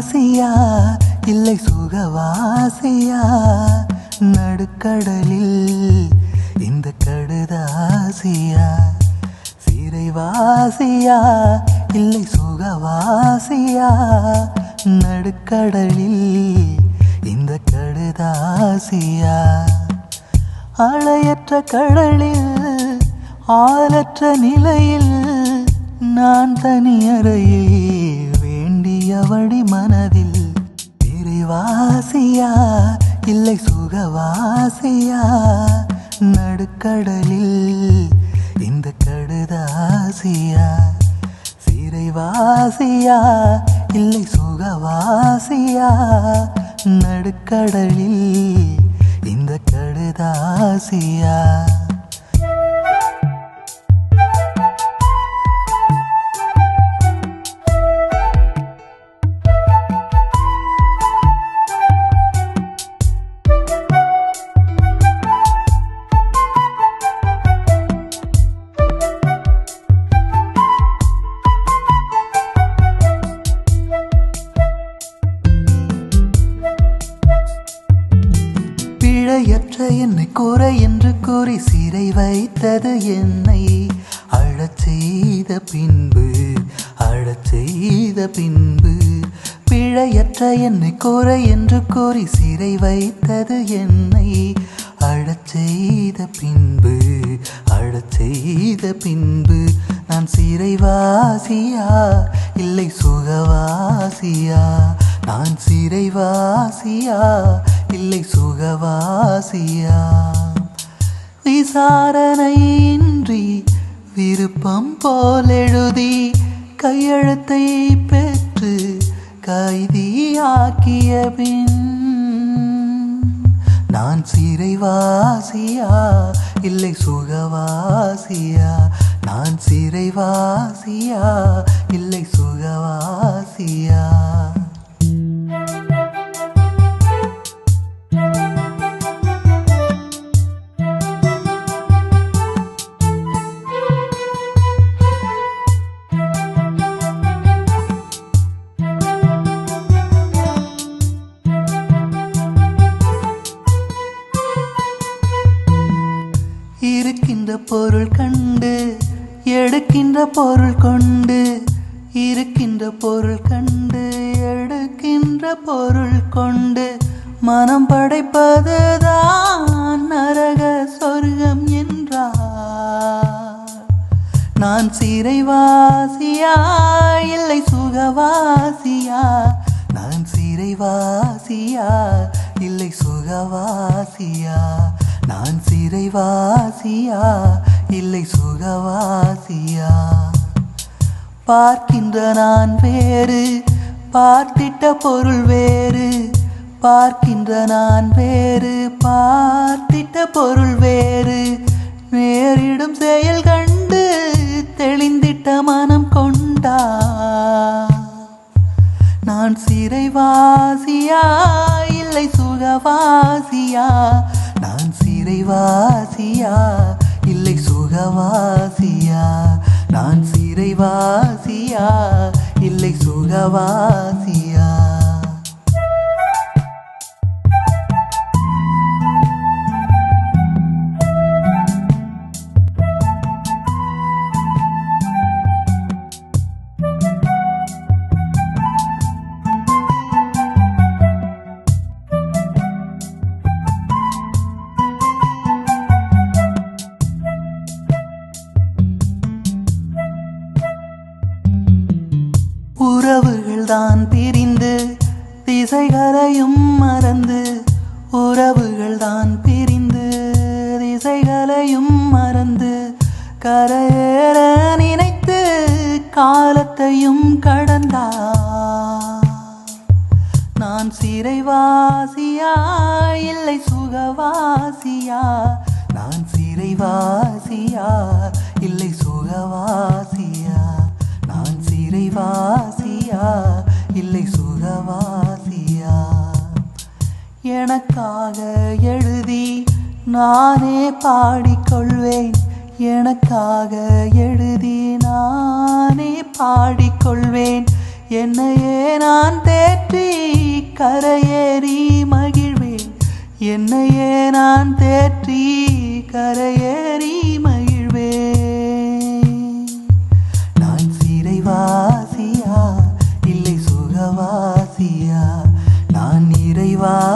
ஆசையா இல்லை சுகவாசையா நடுக்கடலில் இந்த கடுதாசியா? சிறைவாசியா இல்லை சுகவாசியா நடுக்கடலில் இந்த கடுதாசியா? அலையற்ற கடலில் ஆளற்ற நிலையில் நான் தனியறையில் வேண்டியவடி மனதில் நிறைவாசியா? இல்லை சுகவாசியா? நடுக்கடலில் இந்த கடுதாசியா? சிறைவாசியா? இல்லை சுகவாசியா? நடுக்கடலில் இந்த கடுதாசியா? குறை என்று கூறி சிறை வைத்தது என்னை. அழச் செய்த பின்பு அழச் செய்த பின்பு பிழையற்ற என்னை குறை என்று கூறி சிறை வைத்தது என்னை. அழச் செய்த பின்பு அழச் செய்த பின்பு நான் சிறைவாசியா? இல்லை சுகவாசியா? நான் சிறைவாசியா? இல்லை சுகவாசியா? விசாரணையின்றி விருப்பம் போல் எழுதி கையெழுத்தை பெற்று கைதியாக்கிய பின் நான் சிறைவாசியா? இல்லை சுகவாசியா? நான் சிறைவாசியா? இல்லை சுகவாசியா? எடுக்கின்ற பொருள் கொண்டு இருக்கின்ற பொருள் கண்டு எடுக்கின்ற பொருள் கொண்டு மனம் படைப்பதுதான் நரக சொர்க்கம் என்றார். நான் சிறைவாசியா இல்லை சுகவாசியா? நான் சிறைவாசியா இல்லை சுகவாசியா? நான் சிறைவாசியா இல்லை சுகவாசியா? பார்க்கின்ற நான் வேறு பார்த்திட்ட பொருள் வேறு. பார்க்கின்ற நான் வேறு பார்த்திட்ட பொருள் வேறு. நேரிடும் செயல் கண்டு தெளிந்திட்ட மனம் கொண்டா? நான் சிறைவாசியா? இல்லை சுகவாசியா? நான் சிறைவாசியா? சுகவாசியா? நான் சிறைவாசியா? இல்லை சுகவாசியா? தான் பிரிந்து திசைகளையும் மறந்து உறவுகள் தான் பிரிந்து திசைகளையும் மறந்து கரையேற நினைத்து காலத்தையும் கடந்தா நான் சிறைவாசியா? இல்லை சுகவாசியா? நான் சிறைவாசியா? இல்லை சுகவா இல்லை சுகவாசியா எனக்காக எழுதி நானே பாடிக்கொள்வேன். எனக்காக எழுதி நானே பாடிக்கொள்வேன். என்னையே நான் தேற்றி கரையேறி மகிழ்வேன். என்னையே நான் தேற்றி கரையே は。